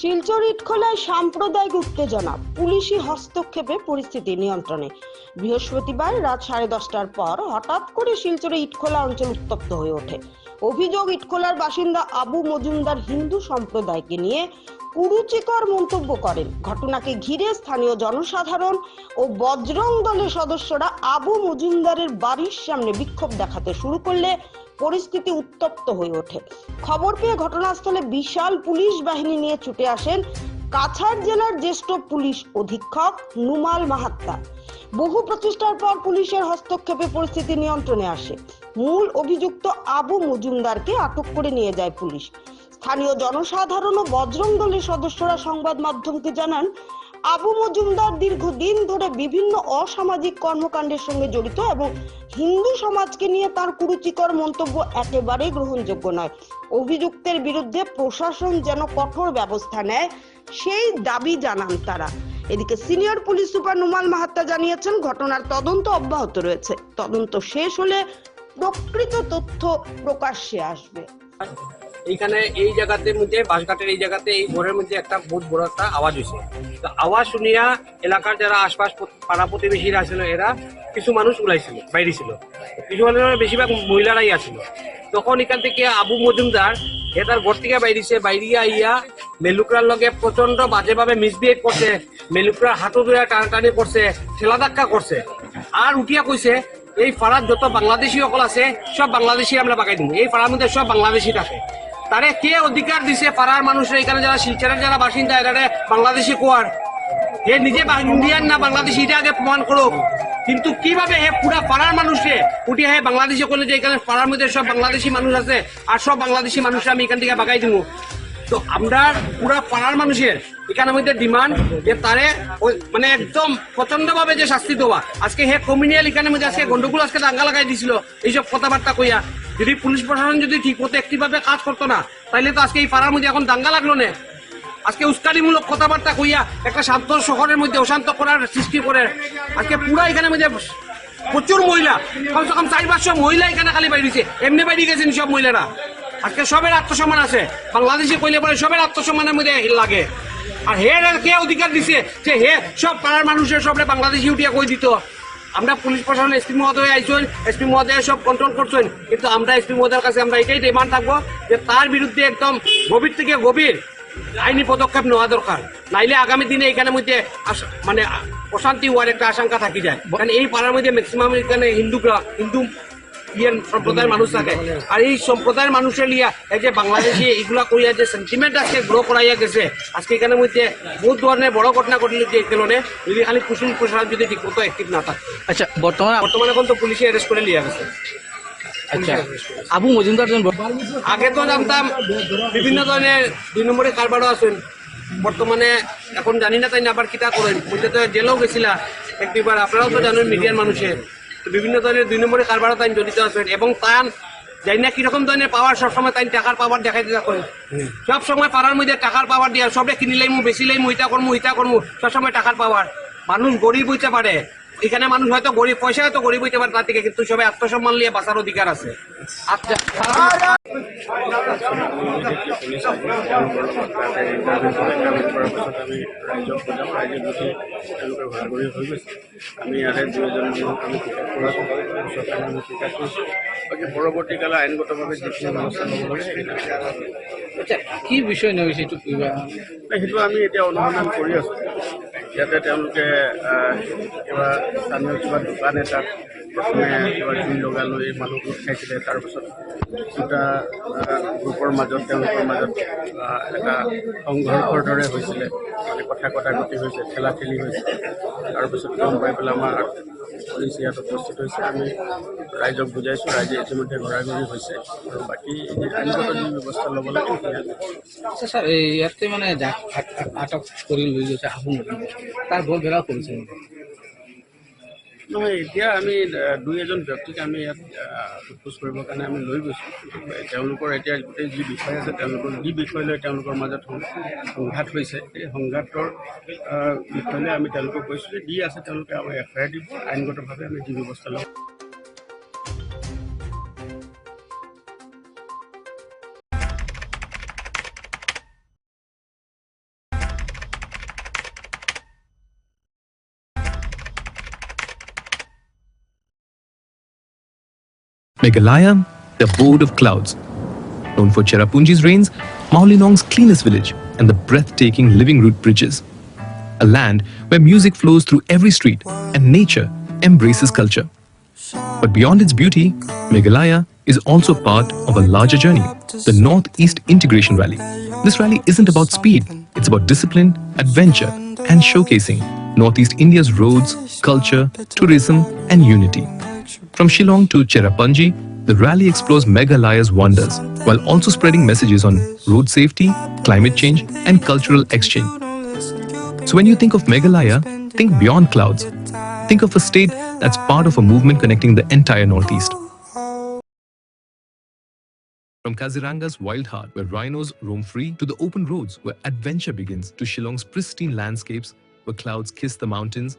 শিলচর ইটখোলায় সাম্প্রদায়িক উত্তেজনা। পুলিশি হস্তক্ষেপে পরিস্থিতি নিয়ন্ত্রণে। বৃহস্পতিবার রাত সাড়ে দশটার পর হঠাৎ করে শিলচরে ইটখোলা অঞ্চল উত্তপ্ত হয়ে ওঠে। অভিযোগ, ইটখোলার বাসিন্দা আবু মজুমদার হিন্দু সম্প্রদায়কে নিয়ে কুরুচিকর মন্তব্য করেন। ঘটনাকে ঘিরে স্থানীয় জনসাধারণ ও বজরং দলের সদস্যরা আবু মজুমদারের বাড়ির সামনে বিক্ষোভ দেখাতে শুরু করলে পরিস্থিতি উত্তপ্ত হয়ে ওঠে। খবর পেয়ে ঘটনাস্থলে বিশাল পুলিশ বাহিনী নিয়ে ছুটে আসেন কাছাড় জেলার জ্যেষ্ঠ পুলিশ অধীক্ষক নুমাল মাহাত্তা। বহু প্রচেষ্টার পর পুলিশের হস্তক্ষেপে পরিস্থিতি নিয়ন্ত্রণে আসে। মূল অভিযুক্ত আবু মজুমদারকে আটক করে নিয়ে যায় পুলিশ। স্থানীয় জনসাধারণ ও বজরং দলের সদস্যরা সংবাদ মাধ্যমকে জানান আবু মজুমদার দীর্ঘদিন ধরে বিভিন্ন অসামাজিক কর্মকাণ্ডের সঙ্গে জড়িত এবং হিন্দু সমাজকে নিয়ে তার কুরুচিকর মন্তব্য একেবারেই গ্রহণযোগ্য নয়। অভিযুক্তের বিরুদ্ধে প্রশাসন যেন কঠোর ব্যবস্থা নেয়, সেই দাবি জানান তারা। এদিকে senior police super Nirmal Mahato জানিয়েছেন, ঘটনার তদন্ত অব্যাহত রয়েছে। তদন্ত শেষ হলে প্রকৃত তথ্য প্রকাশ্যে আসবে। এইখানে এই জায়গাতে মধ্যে বাসঘাটের এই জায়গাতে, এই ঘরের মধ্যে একটা বহুত বড় একটা আওয়াজ হয়েছে। তো আওয়াজ শুনিয়া এলাকার যারা আশপাশ পাড়া প্রতিবেশীরা ছিল, এরা কিছু মানুষ উলাইছিল, বাইরে ছিল। কিছু মানুষের বেশিরভাগ মহিলারাই আসছিল তখন এখান থেকে আবু মজুমদার, এ তার ঘর থেকে বাইরিছে, বাইরিয়া আইয়া মেলুকরার লগে প্রচণ্ড বাজেভাবে মিসবিহেভ করছে, মেলুকরার হাঁটু ধরে টানাটানি করছে, ঠেলা ধাক্কা করছে। আর উঠিয়া কইছে, এই পাড়ার যত বাংলাদেশি সকল আছে, সব বাংলাদেশি আমরা বাগাই দিব। এই পাড়ার মধ্যে সব বাংলাদেশি থাকে। তারে কে অধিকার দিছে? পাড়ার মানুষরা এখানে যারা শিলচরের যারা বাসিন্দা এখানে বাংলাদেশি কোয়ার। হে নিজে ইন্ডিয়ান না বাংলাদেশি, এটা আগে প্রমাণ করুক কিন্তু কীভাবে হে পুরা পাড়ার মানুষে উঠি হে বাংলাদেশে করলে যে এখানে পাড়ার মধ্যে সব বাংলাদেশি মানুষ আছে, আর সব বাংলাদেশি মানুষরা আমি এখান থেকে বাগাই দিব তো আমরা পুরা পাড়ার মানুষের এখানের মধ্যে ডিমান্ড যে তারে মানে একদম প্রচণ্ড ভাবে যে শাস্তি দেওয়া। আজকে হে কমিউনিয়াল এখানের মধ্যে আজকে গন্ডগোল আজকে দাঙ্গা লাগাই দিছিল, এইসব কথাবার্তা কইয়া। যদি পুলিশ প্রশাসন যদি ঠিক মতো একটি ভাবে কাজ করতো না, তাইলে তো আজকে এই পাড়ার মধ্যে এখন দাঙ্গা লাগল না। আজকে উস্কানিমূলক কথাবার্তা কইয়া একটা শান্ত শহরের মধ্যে অশান্ত করার সৃষ্টি করে। আজকে পুরা এখানে মধ্যে প্রচুর মহিলা, কমসে কম চার পাঁচশো মহিলা এখানে খালি বাইরেছে এমনি বাইরে গেছেন সব মহিলারা। আজকে সবের আত্মসম্মান আছে। বাংলাদেশে কইলে পরে সবের আত্মসম্মানের মধ্যে লাগে। আর হে কে অধিকার দিছে যে হে সব পাড়ার মানুষের সবরে বাংলাদেশি উঠিয়া কই দিত? আমরা পুলিশ প্রশাসন এসপি মহোদয় আইসেন এসপি মহোদয় সব কন্ট্রোল করছেন কিন্তু আমরা এসপি মহোদয়ের কাছে আমরা এটাই ডিমান্ড থাকব যে তার বিরুদ্ধে একদম গভীর থেকে গভীর আইনি পদক্ষেপ নেওয়া দরকার। নাইলে আগামী দিনে এখানের মধ্যে মানে অশান্তি হওয়ার একটা আশঙ্কা থাকি যায়। কারণ এই পাড়ার মধ্যে ম্যাক্সিমাম এখানে হিন্দু হিন্দু ইয়ের সম্প্রদায়ের মানুষ থাকে। আর এই সম্প্রদায়ের মানুষের লিয়া এই যে বাংলাদেশি এগুলা করিয়া যে সেন্টিমেন্ট আজকে গ্রো করাইয়া গেছে আজকে এখানের মধ্যে বহুত ধরনের বড় ঘটনা ঘটল যে কারণে যদি খালি কুসুম প্রশাসন যদি ঠিক মতো অ্যাক্টিভ না থাকে। আচ্ছা বর্তমানে বর্তমানে এখন তো পুলিশে অ্যারেস্ট করে লিয়া গেছে। আচ্ছা আবু মজুমদার আগে তো জানতাম বিভিন্ন ধরনের দুই নম্বরে কারবারও আছেন বর্তমানে এখন জানি না তাই না আবার কিতা করেন। বলতে তো জেলেও গেছিলা এক দুইবার আপনারাও তো জানেন মিডিয়ার মানুষের। তো বিভিন্ন ধরনের দুই নম্বরে কারবারও তাই জড়িত আছেন এবং তান যাই না কীরকম ধরনের পাওয়ার সবসময় তাই টাকার পাওয়ার দেখাই দিতে করে সব সময় পাড়ার মধ্যে টাকার পাওয়ার দিয়ে সবটা কিনিলাই মু বেচিলাই মু ইটা করমু ইটা করমু সবসময় টাকার পাওয়ার মানুষ গরিব হইতে পারে এখানে মানুষ হয়তো গরিব পয়সা হয়তো গরিব হইতে পারে তার থেকে কিন্তু সবাই আত্মসম্মান নিয়ে বাঁচার অধিকার আছে। আচ্ছা। আমি ইয়াৰে দুই মানুহক আমি টিকেট কৰাইছোঁ চৰকাৰে আমি টিকেট কৰিছোঁ বাকী পৰৱৰ্তীকালে আইনগতভাৱে যিখিনি ব্যৱস্থা ল'ব লাগে আচ্ছা কি বিষয় নয় সেইটো কিবা? সেইটো আমি এতিয়া অনুসন্ধান কৰি আছোঁ। ইয়াতে তেওঁলোকে কিবা স্থানীয় কিবা দোকান এটাত প্ৰথমে কিবা জুই লগাই লৈ মানুহবোৰ খাইছিলে তাৰপিছত দুটা গ্ৰুপৰ মাজত তেওঁলোকৰ মাজত এটা সংঘৰ্ষৰ দৰে হৈছিলে। মানে কথা কটাকটি হৈছে ঠেলা ঠেলি হৈছে তাৰপিছত গম পাই পেলাই আমাৰ পুলিচ ইয়াত উপস্থিত হৈছে। আমি ৰাইজক বুজাইছোঁ ৰাইজে ইতিমধ্যে ঘূৰা-ঘূৰি হৈছে। আৰু বাকী আইনগত যি ব্যৱস্থা ল'ব লাগে আচ্ছা এই ইয়াতে মানে আটক কৰি লৈ গৈছে মজুমদাৰ তাৰ বৰ বেয়া কৰিছে নহয় এতিয়া আমি দুই এজন ব্যক্তিক আমি ইয়াত সোধপোছ কৰিবৰ কাৰণে আমি লৈ গৈছোঁ। তেওঁলোকৰ এতিয়া গোটেই যি বিষয় আছে তেওঁলোকৰ যি বিষয় লৈ তেওঁলোকৰ মাজত সংঘাত হৈছে সেই সংঘাতৰ আহ, বিষয় লৈ আমি তেওঁলোকক কৈছোঁ যে দি আছে তেওঁলোকে আমাৰ এফ আই আৰ দিব আইনগতভাৱে আমি যি ব্যৱস্থা ল'ম Meghalaya, the abode of clouds. Known for Cherrapunji's rains, Maulinong's cleanest village, and the breathtaking living root bridges. A land where music flows through every street and nature embraces culture. But beyond its beauty, Meghalaya is also part of a larger journey, the Northeast Integration Rally. This rally isn't about speed, it's about discipline, adventure, and showcasing Northeast India's roads, culture, tourism, and unity. From Shillong to Cherrapunji, the rally explores Meghalaya's wonders while also spreading messages on road safety, climate change, and cultural exchange. So when you think of Meghalaya, think beyond clouds. Think of a state that's part of a movement connecting the entire Northeast. From Kaziranga's wild heart, where rhinos roam free, to the open roads where adventure begins, to Shillong's pristine landscapes where clouds kiss the mountains